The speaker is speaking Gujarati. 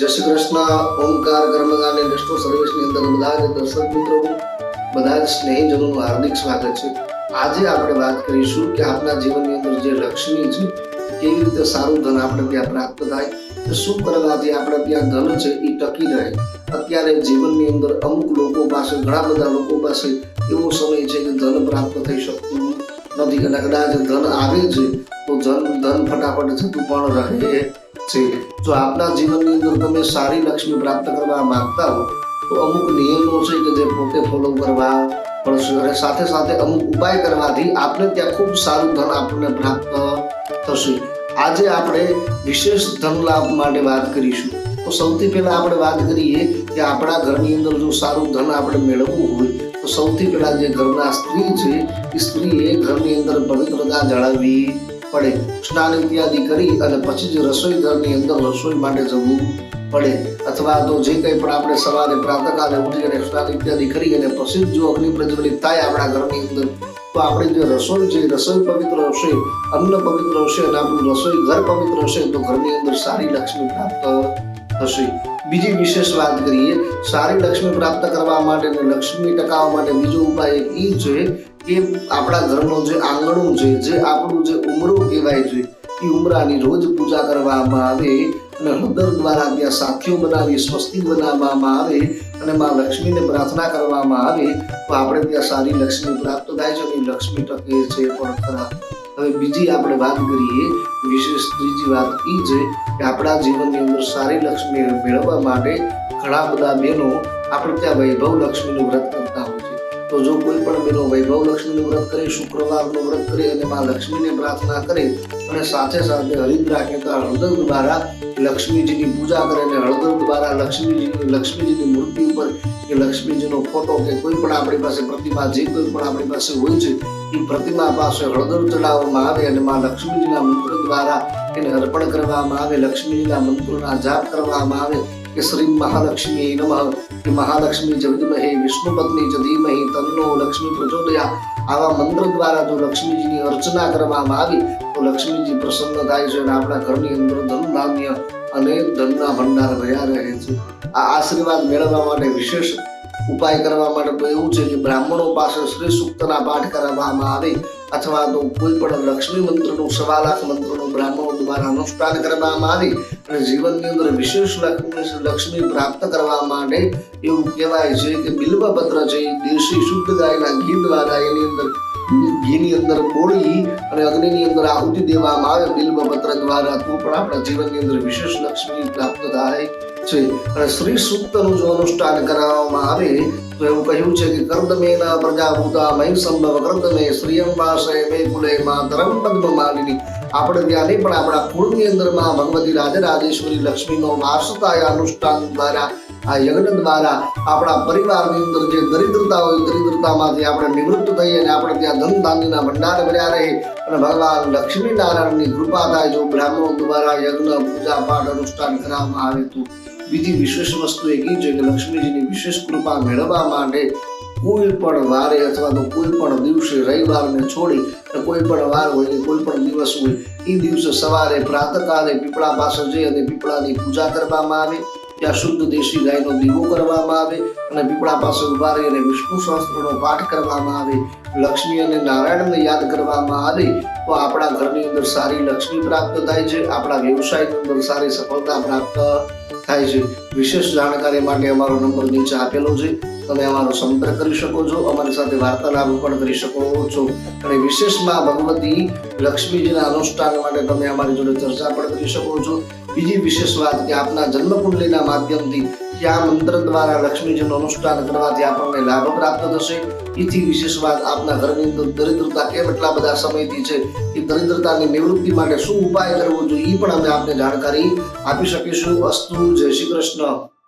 જય કૃષ્ણ. ઓમકાર કર્મદાન ઇન્ડસ્ટ્રો સર્વિસની અંદર બધા જ દર્શક મિત્રો, બધા જ સ્નેહીજનોનું હાર્દિક સ્વાગત છે. આજે આપણે વાત કરીશું કે આપણા જીવનની અંદર જે લક્ષ્મી છે, કેવી રીતે સારું ધન આપણે ત્યાં પ્રાપ્ત થાય શું કરવાથી આપણે ત્યાં ધન છે એ ટકી રહે. અત્યારે જીવનની અંદર અમુક લોકો પાસે, ઘણા બધા લોકો પાસે એવો સમય છે કે ધન પ્રાપ્ત થઈ શકતું નથી. અને કદાચ ધન આવે છે, તો ધન ધન ફટાફટ જતું પણ રહે. છે. જો આપના જીવનની અંદર તમે સારી લક્ષ્મી પ્રાપ્ત કરવા માંગતા હો, તો અમુક નિયમો છે કે જે પોતે ફોલો કરવા પડશે અને સાથે સાથે અમુક ઉપાય કરવાથી આપને ત્યાં ખૂબ સારું ધન આપણને પ્રાપ્ત થશે. આજે આપણે વિશેષ ધન લાભ માટે વાત કરીશું. તો સૌથી પહેલાં આપણે વાત કરીએ કે આપણા ઘરની અંદર જો સારું ધન આપણે મેળવવું હોય, તો સૌથી પહેલાં જે ઘરના સ્ત્રી છે, એ સ્ત્રીએ ઘરની અંદર પવિત્રતા જાળવવી પડે. સ્નાન ઇત્યાદિ કરી અને પછી જ રસોઈ ઘરની અંદર રસોઈ માટે જવું પડે. અથવા તો જે કંઈ પણ આપણે સવારે પ્રાતકાલે ઉઠી અને સ્નાન ઇત્યાદિ કરી અને પછી જો અગ્નિ પ્રજ્વલિત થાય આપણા ઘરની અંદર, તો આપણી જે રસોઈ છે, રસોઈ પવિત્ર હશે, અન્ન પવિત્ર હશે અને આપણું રસોઈ ઘર પવિત્ર હશે, તો ઘરની અંદર સારી લક્ષ્મી પ્રાપ્ત હશે. બીજી વિશેષ વાત કરીએ, સારી લક્ષ્મી પ્રાપ્ત કરવા માટે અને લક્ષ્મી ટકાવવા માટે બીજો ઉપાય એ છે કે આપણા ઘરનો જે આંગણું છે, જે આપણું જે ઉમરો કહેવાય છે, એ ઉમરાની રોજ પૂજા કરવામાં આવે અને હૃદય દ્વારા ત્યાં સાથીઓ બનાવી સ્વસ્તિ બનાવવામાં આવે અને માં લક્ષ્મીને પ્રાર્થના કરવામાં આવે, તો આપણે ત્યાં સારી લક્ષ્મી પ્રાપ્ત થાય છે લક્ષ્મી ટકે છે પણ ખરા હવે બીજી આપણે વાત કરીએ, વિશેષ ત્રીજી વાત એ છે કે આપણા જીવનની અંદર સારી લક્ષ્મી મેળવવા માટે ઘણા બધા બહેનો આપણે ત્યાં વૈભવ લક્ષ્મીનું વ્રત કરતા તો જો કોઈ પણ બેનો વૈભવ લક્ષ્મીનું વ્રત કરે, શુક્રવારનું વ્રત કરે અને માં લક્ષ્મીને પ્રાર્થના કરે અને સાથે સાથે હરિદ્રા કહેતા હળદર દ્વારા લક્ષ્મીજીની પૂજા કરે અને હળદર દ્વારા લક્ષ્મીજીની લક્ષ્મીજીની મૂર્તિ ઉપર કે લક્ષ્મીજીનો ફોટો કે કોઈ પણ આપણી પાસે પ્રતિમા, જે કોઈ પણ આપણી પાસે હોય છે, એ પ્રતિમા પાસે હળદર ચડાવવામાં આવે અને માં લક્ષ્મીજીના મંત્ર દ્વારા એને અર્પણ કરવામાં આવે, લક્ષ્મીજીના મંત્રોના જાપ કરવામાં આવે કે શ્રી મહાલક્ષ્મી નમઃ કે મહાલક્ષ્મી જ વિદ્મહે વિષ્ણુ પત્ની જ ધીમહી તન્નો લક્ષ્મી પ્રચોદયા આવા મંત્ર દ્વારા જો લક્ષ્મીજીની અર્ચના કરવામાં આવી તો લક્ષ્મીજી પ્રસન્ન થાય છે અને આપણા ઘરની અંદર ધન ધાન્ય અને ધનના ભંડાર ભર્યા રહે છે આ આશીર્વાદ મેળવવા માટે વિશેષ ઉપાય કરવા માટે તો એવું છે કે બ્રાહ્મણો પાસે શ્રી સૂક્તના પાઠ કરવામાં આવે અથવા તો કોઈ પણ લક્ષ્મી મંત્રનું સવા લાખ મંત્રનું બ્રાહ્મણો દ્વારા અનુષ્ઠાન કરવામાં આવે અને જીવનની અંદર વિશેષ લક્ષ્મી પ્રાપ્ત કરવા માટે એવું કહેવાય છે કે બિલ્વપત્ર છે દેશી શુદ્ધ ગાયના ઘી દ્વારા એની અંદર ઘીની અંદર બોળી અને અગ્નિની અંદર આહુતિ દેવામાં આવે. બિલ્વપત્ર દ્વારા તો પણ આપણા જીવનની અંદર વિશેષ લક્ષ્મી પ્રાપ્ત થાય. છે. અને શ્રી સૂક્તનું જો અનુષ્ઠાન કરાવવામાં આવે, તો એવું કહ્યું છે કે કર્દમેન પ્રજાભૂતા મહી સંભવ કર્દમે શ્રી અંબાશય મે કુલે માતરમ પદ્મ માલિની. આપણે નહીં, પણ આપણા કુળની અંદરમાં ભગવતી રાજરાજેશ્વરી લક્ષ્મીનો વાસતા અનુષ્ઠાન દ્વારા, આ યજ્ઞ દ્વારા આપણા પરિવારની અંદર જે દરિદ્રતા હોય દરિદ્રતામાંથી આપણે નિવૃત્ત થઈએ અને આપણે ત્યાં ધન ધાન્યના ભંડાર ભર્યા રહે. અને ભગવાન લક્ષ્મી નારાયણની કૃપા થાય જો બ્રાહ્મણો દ્વારા યજ્ઞ, પૂજા, પાઠ, અનુષ્ઠાન કરવામાં આવે તો. બીજી વિશેષ વસ્તુ એ એ છે કે લક્ષ્મીજીની વિશેષ કૃપા મેળવવા માટે કોઈ પણ વારે અથવા તો કોઈ પણ દિવસે રવિવારને છોડી કોઈ પણ વાર હોય કે કોઈ પણ દિવસ હોય, એ દિવસે સવારે પ્રાતકાલે પીપળા પાસે જઈ અને પીપળાની પૂજા કરવામાં આવે, ત્યાં શુદ્ધ દેશી ગાયનો દીવો કરવામાં આવે અને પીપળા પાસે ઊભા રહી અને વિષ્ણુ શાસ્ત્રનો પાઠ કરવામાં આવે, લક્ષ્મી અને નારાયણને યાદ કરવામાં આવે, તો આપણા ઘરની અંદર સારી લક્ષ્મી પ્રાપ્ત થાય છે, આપણા વ્યવસાયની અંદર સારી સફળતા પ્રાપ્ત થાય છે. વિશેષ જાણકારી માટે અમારો નંબર નીચે આપેલો છે. તમે અમારો સંપર્ક કરી શકો છો. અમારી સાથે વાર્તાલાપ પણ કરી શકો છો. અને વિશેષમાં ભગવતી લક્ષ્મીજીના અનુષ્ઠાન માટે તમે અમારી જોડે ચર્ચા પણ કરી શકો છો. બીજી વિશેષ વાત કે આપના જન્મકુંડલીના માધ્યમથી કયા મંત્ર દ્વારા લક્ષ્મીજીનું અનુષ્ઠાન કરવાથી આપણને લાભ પ્રાપ્ત થશે? એથી વિશેષ વાત આપના ઘરની અંદર દરિદ્રતા કેમ એટલા બધા સમયથી છે એ દરિદ્રતાની નિવૃત્તિ માટે શું ઉપાય કરવો જોઈએ એ પણ અમે આપને જાણકારી આપી શકીશું. અસ્તુ, જય શ્રી કૃષ્ણ.